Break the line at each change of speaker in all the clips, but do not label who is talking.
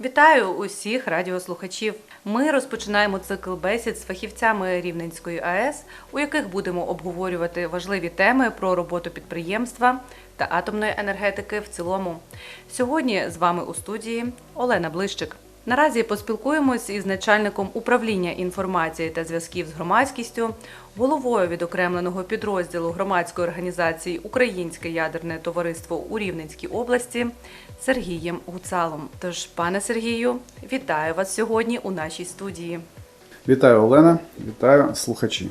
Вітаю усіх радіослухачів. Ми розпочинаємо цикл бесід з фахівцями Рівненської АЕС, у яких будемо обговорювати важливі теми про роботу підприємства та атомної енергетики в цілому. Сьогодні з вами у студії Олена Блищик. Наразі поспілкуємось із начальником управління інформації та зв'язків з громадськістю, головою відокремленого підрозділу громадської організації Українське ядерне товариство у Рівненській області Сергієм Гуцалом. Тож, пане Сергію, вітаю вас сьогодні у нашій студії.
Вітаю, Олена, вітаю слухачі.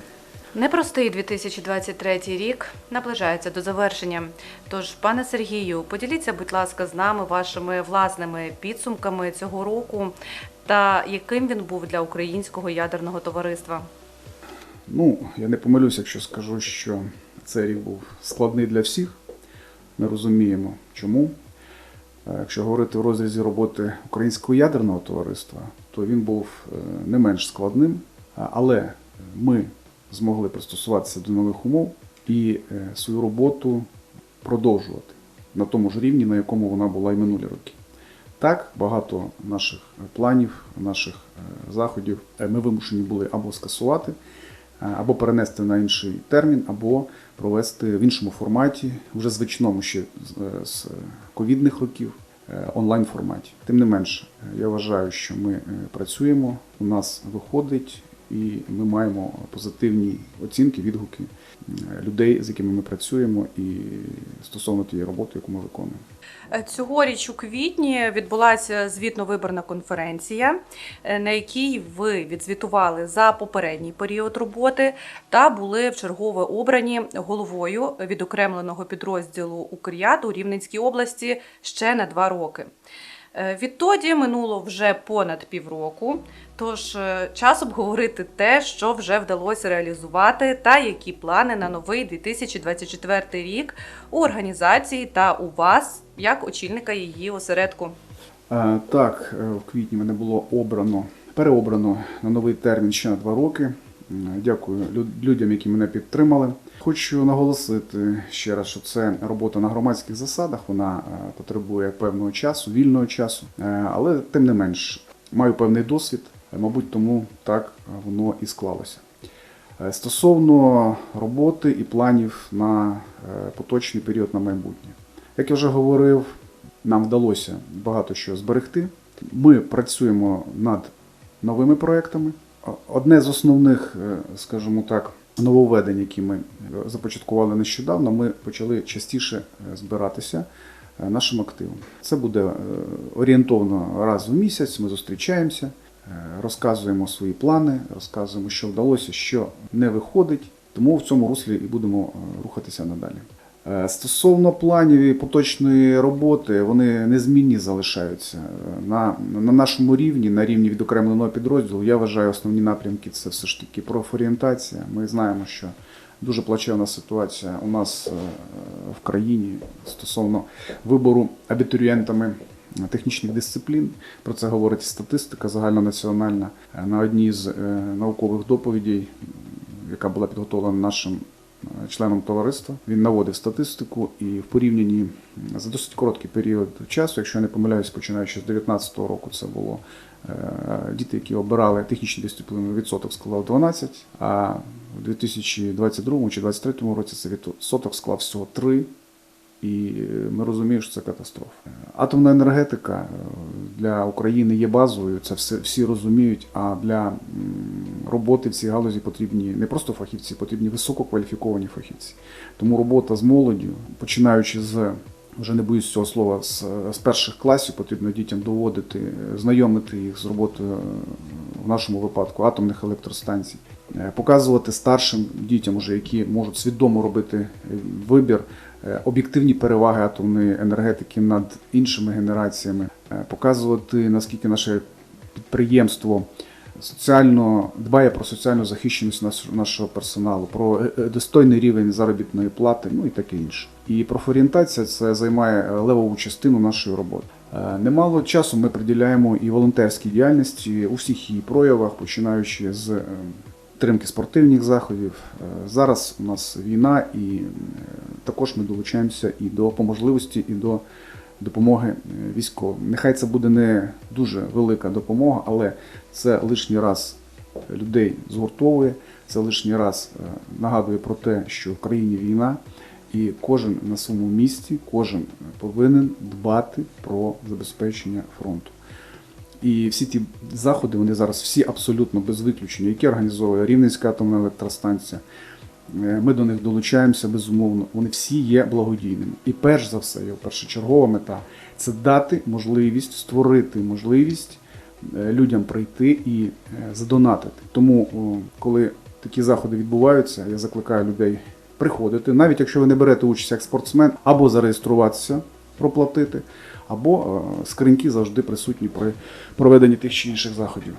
Непростий 2023 рік наближається до завершення. Тож, пане Сергію, поділіться, будь ласка, з нами вашими власними підсумками цього року та яким він був для українського ядерного товариства.
Ну, я не помилюсь, якщо скажу, що цей рік був складний для всіх. Ми розуміємо, чому. Е, Якщо говорити в розрізі роботи Українського ядерного товариства, то він був е, не менш складним, але ми змогли пристосуватися до нових умов і е, свою роботу продовжувати на тому ж рівні, на якому вона була і минулі роки. Так, багато наших планів, наших е, заходів е, ми вимушені були або скасувати, е, або перенести на інший термін, або провести в іншому форматі, вже звичному ще з- е, ковідних років, е, онлайн форматі. Тим не менше, е, я вважаю, що ми е, працюємо, у нас виходить, і ми маємо позитивні оцінки, відгуки е, людей, з якими ми працюємо, і стосовно тієї роботи, яку ми виконуємо.
Е, Цьогоріч у квітні відбулася звітно-виборна конференція, е, на якій ви відзвітували за попередній період роботи та були вчергове обрані головою відокремленого підрозділу Укрят у Рівненській області ще на два роки. Е, Відтоді минуло вже понад півроку, тож е, час обговорити те, що вже вдалося реалізувати, та які плани на новий 2024 рік у організації та у вас як очільника її осередку.
Е, Так, в квітні мене було обрано, переобрано на новий термін ще на два роки. Дякую людям, які мене підтримали. Хочу наголосити ще раз, що це робота на громадських засадах. Вона е, потребує певного часу, вільного часу, Е, але тим не менш маю певний досвід, е, мабуть, тому так воно і склалося. Стосовно роботи і планів на поточний період на майбутнє. Як я вже говорив, нам вдалося багато що зберегти. Ми працюємо над новими проектами. Одне з основних, е, скажімо так, нововведень, які ми започаткували нещодавно, ми почали частіше е, збиратися е, нашим активом. Це буде орієнтовно раз в місяць. Ми зустрічаємося, розказуємо свої плани, розказуємо, що вдалося, що не виходить. Тому в цьому руслі і будемо рухатися надалі. Е, Стосовно планів і поточної роботи, вони незмінні залишаються. Е, На, на нашому рівні, на рівні відокремленого підрозділу, я вважаю, основні напрямки це все ж таки профорієнтація. Ми знаємо, що дуже плачевна ситуація у нас е, в країні стосовно вибору абітурієнтами технічних дисциплін. Про це говорить статистика загальнонаціональна. На одній з наукових доповідей, яка була підготовлена нашим членом товариства. Він наводив статистику і в порівнянні за досить короткий період часу, якщо я не помиляюсь, починаючи з 2019 року, це було е, діти, які обирали технічні дисципліни, відсоток склав 12, а в 2022 чи 2023 році це відсоток склав всього 3. І ми розуміємо, що це катастрофа. Атомна енергетика е, для України є базовою, це все всі розуміють. А для роботи в цій галузі потрібні не просто фахівці, потрібні висококваліфіковані фахівці. Тому робота з молоддю, починаючи з вже не боюсь цього слова, з, з перших класів потрібно дітям доводити, знайомити їх з роботою е, в нашому випадку атомних електростанцій, Е, показувати старшим дітям, уже, які можуть свідомо робити е, вибір, об'єктивні переваги атомної енергетики над іншими генераціями, показувати наскільки наше підприємство соціально дбає про соціальну захищеність нашого персоналу, про е, е, достойний рівень заробітної плати, ну і таке інше. І профорієнтація це займає е, левову частину нашої роботи. Немало часу ми приділяємо і волонтерській діяльності у всіх її проявах, починаючи з підтримки спортивних заходів. Зараз у нас війна, і також ми долучаємося і до по можливості, і до допомоги е, військовим. Нехай це буде не дуже велика допомога, але це лишній раз людей згуртовує, це лишній раз е, нагадує про те, що в країні війна, і кожен на своєму місці, кожен повинен дбати про забезпечення фронту. І всі ті заходи, вони зараз всі абсолютно без виключення, які організовує Рівненська атомна електростанція. Е, Ми до них долучаємося безумовно. Вони всі є благодійними. І перш за все, його першочергова мета це дати можливість створити можливість е, людям прийти і е, задонатити. Тому, коли такі заходи відбуваються, я закликаю людей приходити, навіть якщо ви не берете участь як спортсмен, або зареєструватися, проплатити, або скриньки завжди присутні при проведенні тих чи інших заходів.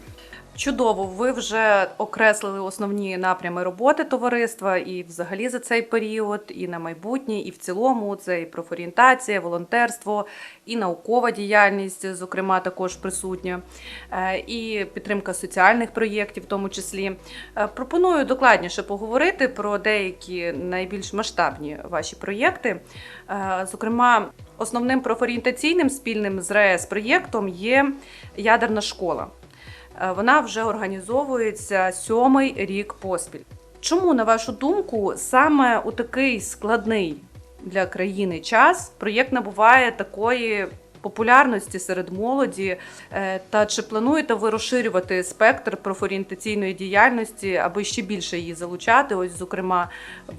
Чудово, ви вже окреслили основні напрями роботи товариства і взагалі за цей період, і на майбутнє, і в цілому це і профорієнтація, волонтерство, і наукова діяльність, зокрема, також присутня, е, і підтримка соціальних проєктів, в тому числі. Е, Пропоную докладніше поговорити про деякі найбільш масштабні ваші проєкти. Е, Зокрема, основним профорієнтаційним спільним з РЕС проєктом є ядерна школа. Е, Вона вже організовується сьомий рік поспіль. Чому, на вашу думку, саме у такий складний для країни час проєкт набуває такої популярності серед молоді? Е, Та чи плануєте ви розширювати спектр профорієнтаційної діяльності, аби ще більше її залучати? Ось, зокрема,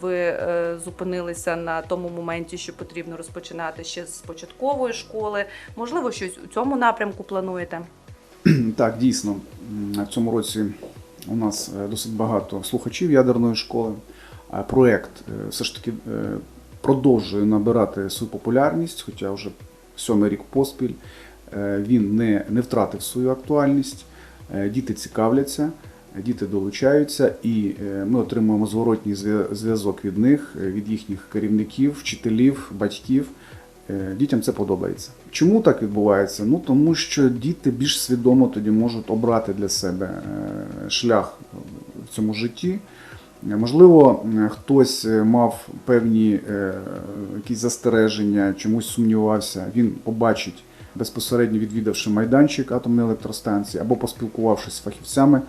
ви е, зупинилися на тому моменті, що потрібно розпочинати ще з початкової школи. Можливо, щось у цьому напрямку плануєте?
Так, дійсно, в цьому році у нас е, досить багато слухачів ядерної школи. Е, Проект е, все ж таки продовжує набирати свою популярність, хоча вже сьомий рік поспіль. Він не, не втратив свою актуальність. Діти цікавляться, діти долучаються, і ми отримуємо зворотній зв'язок від них, від їхніх керівників, вчителів, батьків. Е, Дітям це подобається. Чому так відбувається? Ну тому що діти більш свідомо тоді можуть обрати для себе е, шлях в цьому житті. Можливо, хтось е, мав певні якісь застереження, чомусь сумнівався. Він побачить безпосередньо відвідавши майданчик атомної електростанції або поспілкувавшись з фахівцями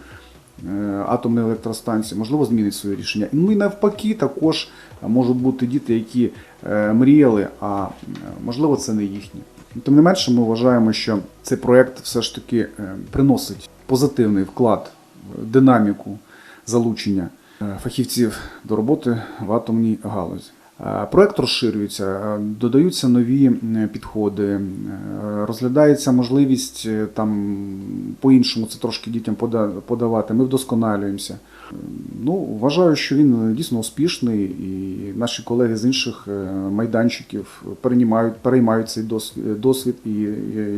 атомної електростанції, можливо, змінить своє рішення. Ну і навпаки, також можуть бути діти, які е, мріяли, а е, можливо, це не їхні. Тим не менше, ми вважаємо, що цей проект все ж таки е, приносить позитивний вклад в динаміку залучення е, фахівців до роботи в атомній галузі. Проект розширюється, додаються нові підходи, е, розглядається можливість е, там по-іншому це трошки дітям подавати. Ми вдосконалюємося. Ну, вважаю, що він дійсно успішний, і наші колеги з інших е, майданчиків переймають, переймають цей досвід, і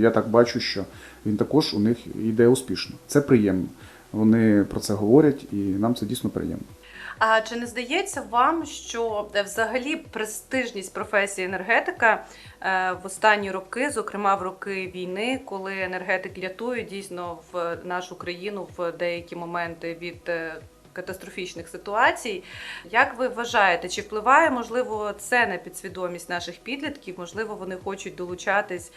я так бачу, що він також у них йде успішно. Це приємно. Вони про це говорять, і нам це дійсно приємно.
А чи не здається вам, що е, взагалі престижність професії енергетика е, в останні роки, зокрема в роки війни, коли енергетики рятують дійсно в нашу країну в деякі моменти від е, катастрофічних ситуацій, як ви вважаєте, чи впливає можливо це на підсвідомість наших підлітків? Можливо, вони хочуть долучатись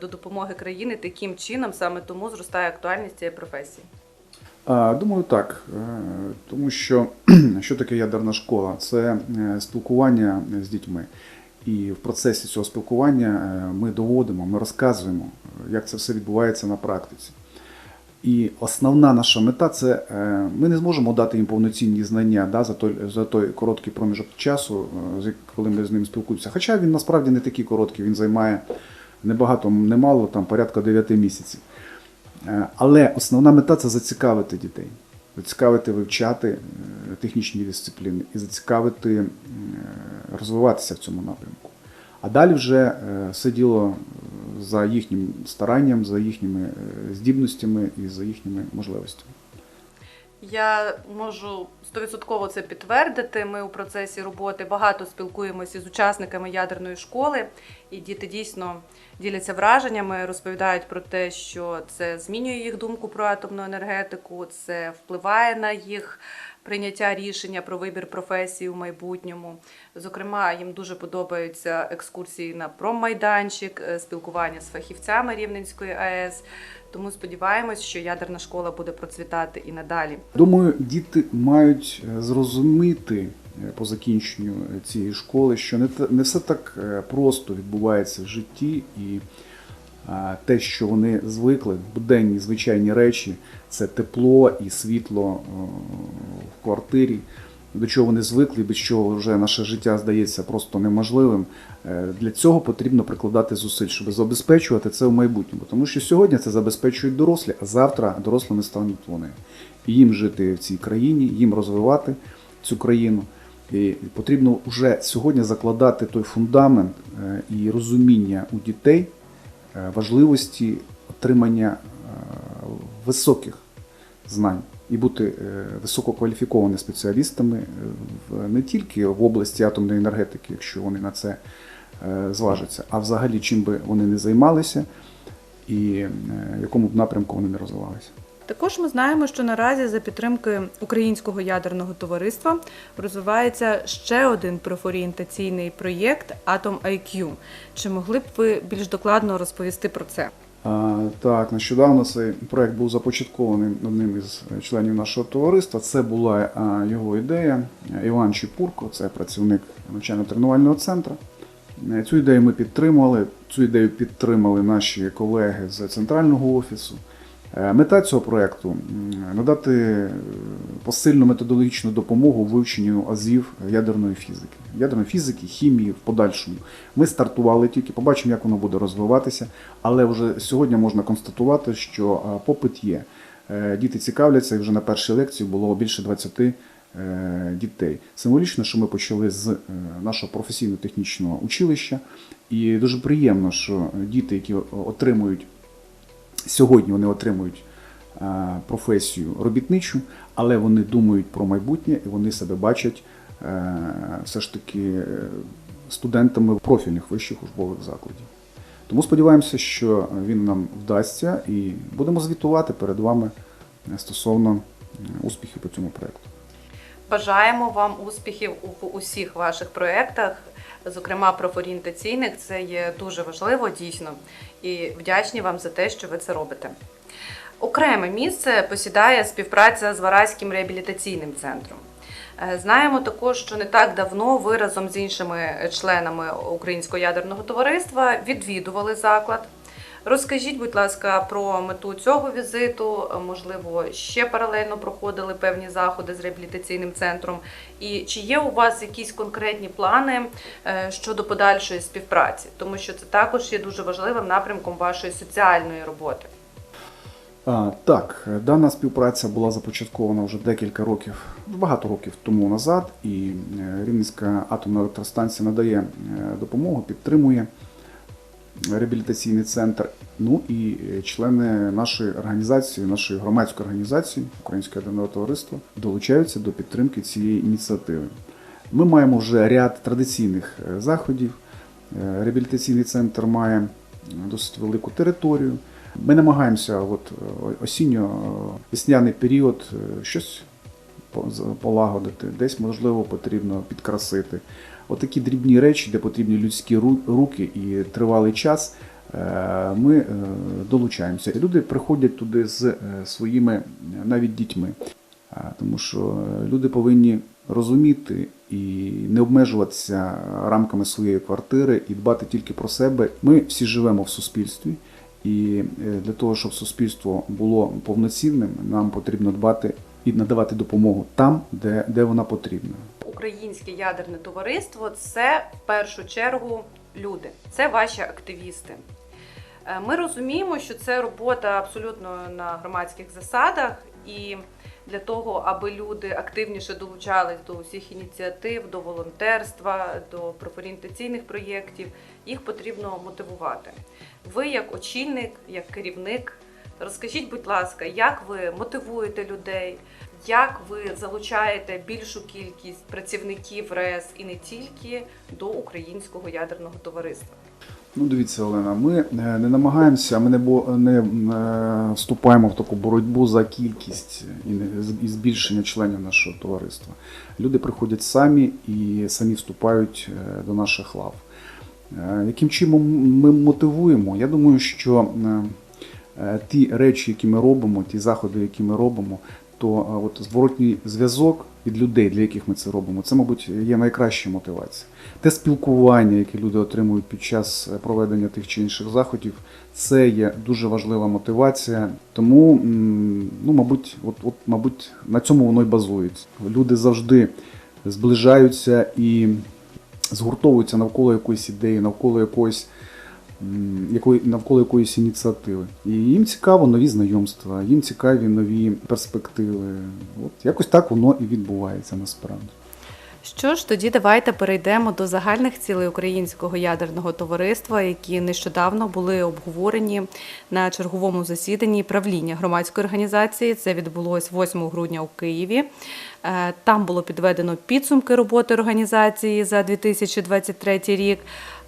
до допомоги країни таким чином, саме тому зростає актуальність цієї професії?
Думаю, так. Е, Тому що що таке ядерна школа? Це е, спілкування з дітьми. І в процесі цього спілкування е, ми доводимо, ми розказуємо, як це все відбувається на практиці. І основна наша мета це ми не зможемо дати їм повноцінні знання да, за той, за той короткий проміжок часу, коли ми з ним спілкуємося. Хоча він насправді не такий короткий, він займає небагато, немало, там порядка 9 місяців. Е, Але основна мета це зацікавити дітей, зацікавити вивчати е, технічні дисципліни і зацікавити е, розвиватися в цьому напрямку. А далі вже все діло за їхнім старанням, за їхніми здібностями і за їхніми можливостями.
Я можу стовідсотково це підтвердити. Ми у процесі роботи багато спілкуємося з учасниками ядерної школи, І діти дійсно діляться враженнями, розповідають про те, що це змінює їх думку про атомну енергетику, це впливає на їх прийняття рішення про вибір професії у майбутньому. Зокрема, їм дуже подобаються екскурсії на промайданчик, е, спілкування з фахівцями Рівненської АЕС. Тому сподіваємось, що ядерна школа буде процвітати і надалі.
Думаю, діти мають е, зрозуміти е, по закінченню цієї школи, що не, не все так просто відбувається в житті, і те, що вони звикли, буденні звичайні речі, це тепло і світло в квартирі. До чого вони звикли, без чого вже наше життя здається просто неможливим. Е, Для цього потрібно прикладати зусиль, щоб забезпечувати це в майбутньому. Тому що сьогодні це забезпечують дорослі, а завтра дорослими стануть вони. Їм жити в цій країні, їм розвивати цю країну. І потрібно вже сьогодні закладати той фундамент е, і розуміння у дітей важливості отримання е, високих знань і бути е, висококваліфікованими спеціалістами е, не тільки в області атомної енергетики, якщо вони на це е, зважаться, а взагалі чим би вони не займалися і е, якому б напрямку вони не розвивалися.
Також ми знаємо, що наразі за підтримки Українського ядерного товариства розвивається ще один профорієнтаційний проєкт Atom IQ. Чи могли б ви більш докладно розповісти про це?
Так, нещодавно цей проект був започаткований одним із членів нашого товариства. Це була його ідея. Іван Чепурко, це працівник навчально-тренувального центру. Цю ідею ми підтримали. Цю ідею підтримали наші колеги з центрального офісу. Е, Мета цього проекту м, надати е, посильну методологічну допомогу вивченню азів ядерної фізики, ядерної фізики, хімії в подальшому. Ми стартували тільки, побачимо, як воно буде розвиватися, але вже сьогодні можна констатувати, що попит є. Е, Діти цікавляться, і вже на першій лекції було більше 20 е, дітей. Символічно, що ми почали з е, нашого професійно-технічного училища, і дуже приємно, що діти, які отримують сьогодні, вони отримують е, професію робітничу, але вони думають про майбутнє і вони себе бачать е, все ж таки е, студентами профільних вищих учбових закладів. Тому сподіваємося, що він нам вдасться і будемо звітувати перед вами стосовно успіхів по цьому проекту.
Бажаємо вам успіхів у усіх ваших проєктах, зокрема профорієнтаційних. Це є дуже важливо дійсно. І вдячні вам за те, що ви це робите. Окреме місце посідає співпраця з Вараським реабілітаційним центром. Е, Знаємо також, що не так давно ви разом з іншими членами Українського ядерного товариства відвідували заклад. Розкажіть, будь ласка, про мету цього візиту. Е, Можливо, ще паралельно проходили певні заходи з реабілітаційним центром. І чи є у вас якісь конкретні плани е, щодо подальшої співпраці? Тому що це також є дуже важливим напрямком вашої соціальної роботи.
Так, дана співпраця була започаткована вже декілька років, багато років тому назад, і е, Рівненська атомна електростанція надає допомогу, підтримує реабілітаційний центр. Ну і е, члени нашої організації, нашої громадської організації Українського ядерного товариства долучаються до підтримки цієї ініціативи. Ми маємо вже ряд традиційних е, заходів. Е, Реабілітаційний центр має досить велику територію. Ми намагаємося от осінньо-весняний період щось полагодити, десь можливо потрібно підкрасити. Отакі дрібні речі, де потрібні людські руки і тривалий час. е, Ми е, долучаємося. І люди приходять туди з е, своїми навіть дітьми. Тому що люди повинні розуміти і не обмежуватися рамками своєї квартири і дбати тільки про себе. Ми всі живемо в суспільстві, і для того, щоб суспільство було повноцінним, нам потрібно дбати і надавати допомогу там, де, де вона потрібна.
Українське ядерне товариство це в першу чергу люди, це ваші активісти. Е, Ми розуміємо, що це робота абсолютно на громадських засадах, і для того, аби люди активніше долучались до усіх ініціатив, до волонтерства, до профорієнтаційних проєктів, їх потрібно мотивувати. Ви, як очільник, як керівник, розкажіть, будь ласка, як ви мотивуєте людей, як ви залучаєте більшу кількість працівників РЕС і не тільки до українського ядерного товариства?
Ну, дивіться, Олена, ми е, не намагаємося, ми не, не е, вступаємо в таку боротьбу за кількість і, не- збільшення членів нашого товариства. Люди приходять самі і самі вступають е, до наших лав. Яким чином ми мотивуємо? Я думаю, що ті речі, які ми робимо, ті заходи, які ми робимо, то е, от зворотній зв'язок від людей, для яких ми це робимо, це, мабуть, є найкраща мотивація. Те спілкування, яке люди отримують під час е, проведення тих чи інших заходів, це є дуже важлива мотивація. Тому, ну, мабуть, от, от, мабуть, на цьому воно й базується. Люди завжди зближаються і згуртовуються навколо якоїсь ідеї, навколо якоїсь. Якої навколо якоїсь ініціативи, і їм цікаво нові знайомства, їм цікаві нові перспективи. От якось так воно і відбувається насправді.
Що ж, тоді давайте перейдемо до загальних цілей Українського ядерного товариства, які нещодавно були обговорені на черговому засіданні правління громадської організації. Це відбулось 8 грудня у Києві. Е, Там було підведено підсумки роботи організації за 2023 рік,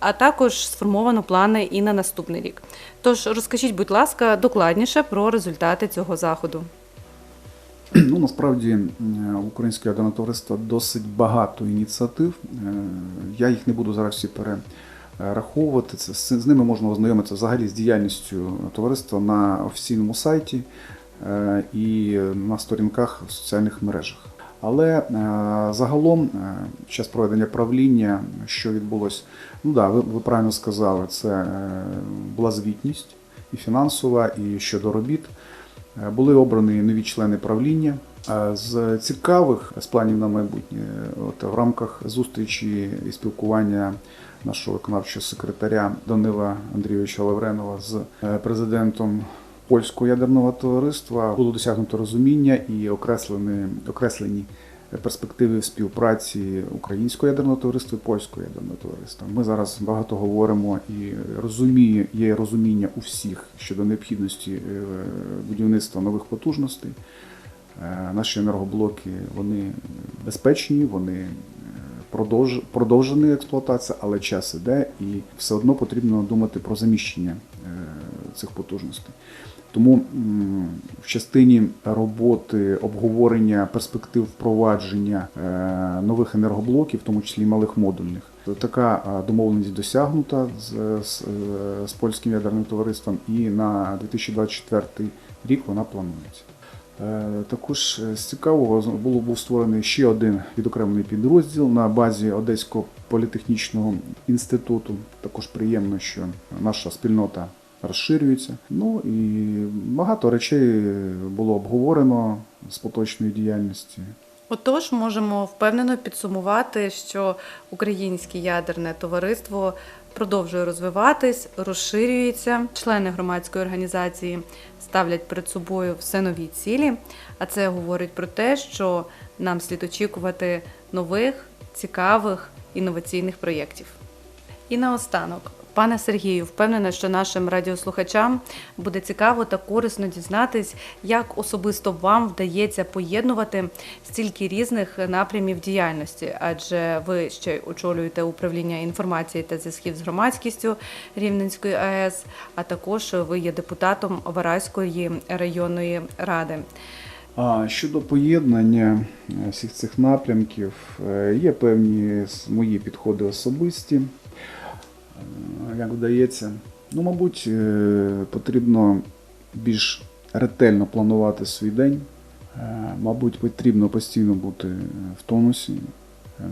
а також сформовано плани і на наступний рік. Тож розкажіть, будь ласка, докладніше про результати цього заходу.
Ну, насправді м, у Українського ядерного товариства досить багато ініціатив. Е, Я їх не буду зараз всі перераховувати. Це з ними можна ознайомитися взагалі з діяльністю товариства на офіційному сайті е, і на сторінках в соціальних мережах. Але е, загалом, е, час проведення правління, що відбулося, ну да, ви, ви правильно сказали, це е, була звітність і фінансова, і щодо робіт. Е, Були обрані нові члени правління. Е, З цікавих з планів на майбутнє, от в рамках зустрічі і спілкування нашого виконавчого секретаря Данила Андрійовича Лавренова з е, президентом польського ядерного товариства було досягнуто розуміння і окреслені, окреслені перспективи співпраці українського ядерного товариства і польського ядерного товариства. Ми зараз багато говоримо і розуміє, є розуміння у всіх щодо необхідності е, будівництва нових потужностей. Е, Наші енергоблоки вони безпечні, вони е, продовж, продовжена експлуатація, але час іде і все одно потрібно думати про заміщення цих потужностей. Тому в частині роботи обговорення перспектив впровадження е, нових енергоблоків, в тому числі малих модульних, така домовленість досягнута з, з, е, з польським ядерним товариством, і на 2024 рік вона планується. Е, Також з цікавого було був створений ще один відокремлений підрозділ на базі Одеського політехнічного інституту. Також приємно, що наша спільнота розширюється. Ну і багато речей було обговорено з поточної діяльності.
Отож, можемо впевнено підсумувати, що українське ядерне товариство продовжує розвиватись, розширюється. Члени громадської організації ставлять перед собою все нові цілі. А це говорить про те, що нам слід очікувати нових, цікавих інноваційних проєктів. І наостанок, пане Сергію, впевнена, що нашим радіослухачам буде цікаво та корисно дізнатись, як особисто вам вдається поєднувати стільки різних напрямів діяльності, адже ви ще очолюєте управління інформації та зв'язків з громадськістю Рівненської АЕС, а також ви є депутатом Вараської районної ради.
А щодо поєднання е, всіх цих напрямків, е, є певні мої підходи особисті. Е, Як вдається, ну, мабуть, е, потрібно більш ретельно планувати свій день. Е, Мабуть, потрібно постійно бути в тонусі.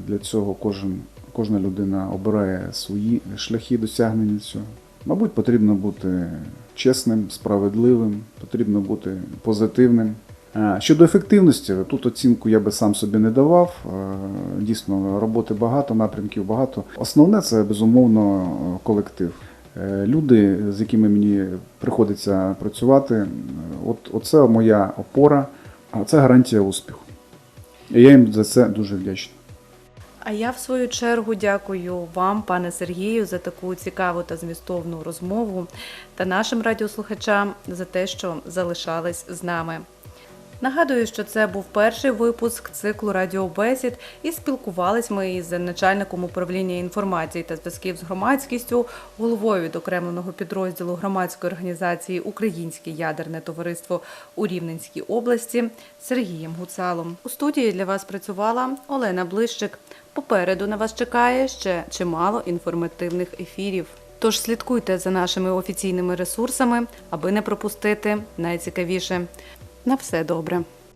Для цього кожен, кожна людина обирає свої шляхи досягнення цього. Мабуть, потрібно бути чесним, справедливим, потрібно бути позитивним. Е, Щодо ефективності, тут оцінку я би сам собі не давав. Е, Дійсно, роботи багато, напрямків багато. Основне це безумовно колектив. Е, Люди, з якими мені приходиться працювати, от оце моя опора, а це гарантія успіху. І я їм за це дуже вдячний.
А я в свою чергу дякую вам, пане Сергію, за таку цікаву та змістовну розмову та нашим радіослухачам за те, що залишались з нами. Нагадую, що це був перший випуск циклу радіобесід, і спілкувались ми із начальником управління інформації та зв'язків з громадськістю, головою відокремленого підрозділу громадської організації Українське ядерне товариство у Рівненській області Сергієм Гуцалом. У студії для вас працювала Олена Блищик. Попереду на вас чекає ще чимало інформативних ефірів. Тож слідкуйте за нашими офіційними ресурсами, аби не пропустити найцікавіше. На все добре.